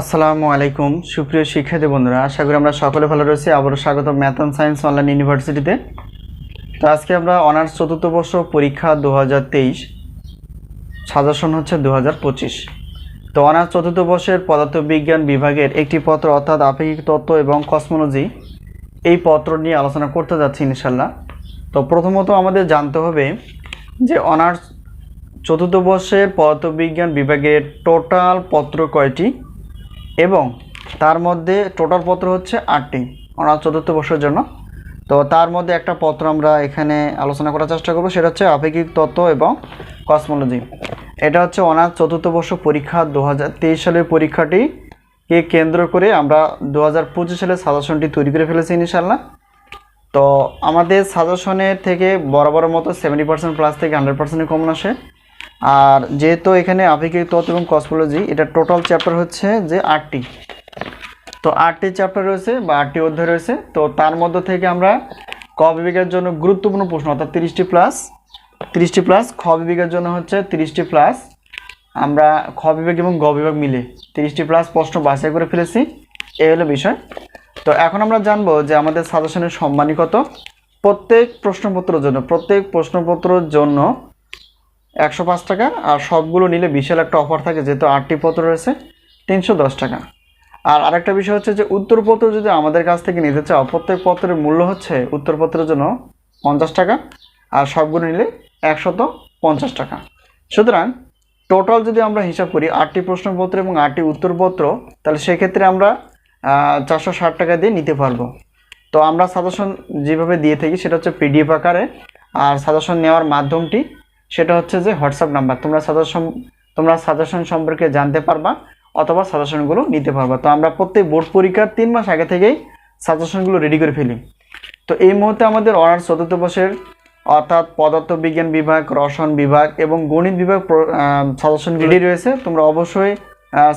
আসসালামু আলাইকুম। সুপ্রিয় শিক্ষার্থী বন্ধুরা, আশা করি আমরা সকলে ভালো রয়েছি। আবারও স্বাগত ম্যাথ অ্যান্ড সায়েন্স অনলাইন ইউনিভার্সিটিতে। তো আজকে আমরা অনার্স চতুর্থ বর্ষ পরীক্ষা দু হাজার তেইশ, সাজেশন হচ্ছে দু হাজার পঁচিশ। তো অনার্স চতুর্থ বর্ষের পদার্থবিজ্ঞান বিভাগের একটি পত্র অর্থাৎ আপেক্ষিক তত্ত্ব এবং কসমোলজি, এই পত্র নিয়ে আলোচনা করতে যাচ্ছি ইনশাল্লাহ তো প্রথমত আমাদের জানতে হবে যে অনার্স চতুর্থ বর্ষের পদার্থবিজ্ঞান বিভাগের টোটাল পত্র কয়টি? এবং তার মধ্যে টোটাল পত্র হচ্ছে আটটি অনার্স চতুর্থ বর্ষের জন্য। তো তার মধ্যে একটা পত্র আমরা এখানে আলোচনা করার চেষ্টা করব, সেটা হচ্ছে আপেক্ষিক তত্ত্ব এবং কসমোলজি এটা হচ্ছে অনার্স চতুর্থ বর্ষ পরীক্ষা দু হাজার তেইশ সালের পরীক্ষাটি। কে কেন্দ্র করে আমরা দু হাজার পঁচিশ সালের সাজেশনটি তৈরি করে ফেলেছি ইনশাল্লাহ তো আমাদের সাজেশনের থেকে বরাবর মতো সেভেন্টি পার্সেন্ট প্লাস থেকে হান্ড্রেড পার্সেন্টে কমন আসে। আর যেহেতু এখানে আপেক্ষিক তত্ত্ব এবং কসমোলজি এটা টোটাল চ্যাপ্টার হচ্ছে যে আটটি। তো আটটি চ্যাপ্টার রয়েছে বা আটটি অধ্যায় রয়েছে। তো তার মধ্যে থেকে আমরা ক বিভাগের জন্য গুরুত্বপূর্ণ প্রশ্ন, অর্থাৎ তিরিশটি প্লাস তিরিশটি প্লাস খ বিভাগের জন্য হচ্ছে তিরিশটি প্লাস আমরা খ বিভাগ এবং গ বিভাগ মিলে তিরিশটি প্লাস প্রশ্ন বাছাই করে ফেলেছি। এই হলো বিষয়। তো এখন আমরা জানব যে আমাদের সাজেশনের সম্মানী কত। প্রত্যেক প্রশ্নপত্রের জন্য, প্রত্যেক প্রশ্নপত্রের জন্য একশো পাঁচ টাকা, আর সবগুলো নিলে বিশাল একটা অফার থাকে, যেহেতু আটটি পত্র রয়েছে, তিনশো দশ টাকা। আর আরেকটা বিষয় হচ্ছে যে উত্তরপত্র যদি আমাদের কাছ থেকে নিতে চাও, প্রত্যেক পত্রের মূল্য হচ্ছে উত্তরপত্রের জন্য পঞ্চাশ টাকা, আর সবগুলো নিলে একশত পঞ্চাশ টাকা। সুতরাং টোটাল যদি আমরা হিসাব করি, আটটি প্রশ্নপত্র এবং আটটি উত্তরপত্র তাহলে সেক্ষেত্রে আমরা চারশো ষাট টাকা দিয়ে নিতে পারব। তো আমরা সাজেশন যেভাবে দিয়ে থাকি, সেটা হচ্ছে পিডিএফ আকারে, আর সাজেশন নেওয়ার মাধ্যমটি সেটা হচ্ছে যে হোয়াটসঅ্যাপ নাম্বার। তোমরা সাজেশন তোমরা সাজেশন সম্পর্কে জানতে পারবা অথবা সাজেশনগুলো নিতে পারবা। তো আমরা প্রত্যেক বোর্ড পরীক্ষার তিন মাস আগে থেকেই সাজেশনগুলো রেডি করে ফেলি। তো এই মুহূর্তে আমাদের অনার্স চতুর্থ বর্ষের অর্থাৎ পদার্থবিজ্ঞান বিভাগ, রসায়ন বিভাগ এবং গণিত বিভাগ সাজেশন রেডি রয়েছে। তোমরা অবশ্যই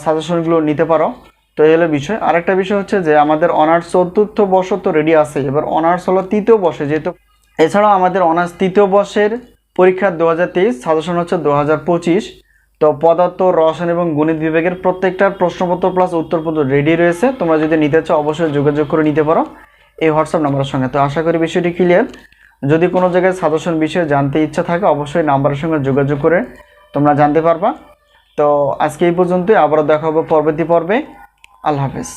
সাজেশনগুলো নিতে পারো। তো এই হলো বিষয়। আরেকটা বিষয় হচ্ছে যে আমাদের অনার্স চতুর্থ বর্ষ তো রেডি আছে। এবার অনার্স হলো তৃতীয় বর্ষে যেহেতু, এছাড়াও আমাদের অনার্স তৃতীয় বর্ষের পরীক্ষা দু হাজার তেইশ, সাজেশন হচ্ছে দু হাজার পঁচিশ। তো পদার্থ, রসায়ন এবং গণিত বিভাগের প্রত্যেকটা প্রশ্নপত্র প্লাস উত্তরপত্র রেডি রয়েছে। তোমরা যদি নিতে চাও, অবশ্যই যোগাযোগ করে নিতে পারো এই হোয়াটসঅ্যাপ নাম্বারের সঙ্গে। তো আশা করি বিষয়টি ক্লিয়ার যদি কোনো জায়গায় সাজেশন বিষয়ে জানতে ইচ্ছা থাকে, অবশ্যই নাম্বারের সঙ্গে যোগাযোগ করে তোমরা জানতে পারবা। তো আজকে এই পর্যন্তই। আবারও দেখা হবে পরবর্তী পর্বে। আল্লাহ হাফেজ।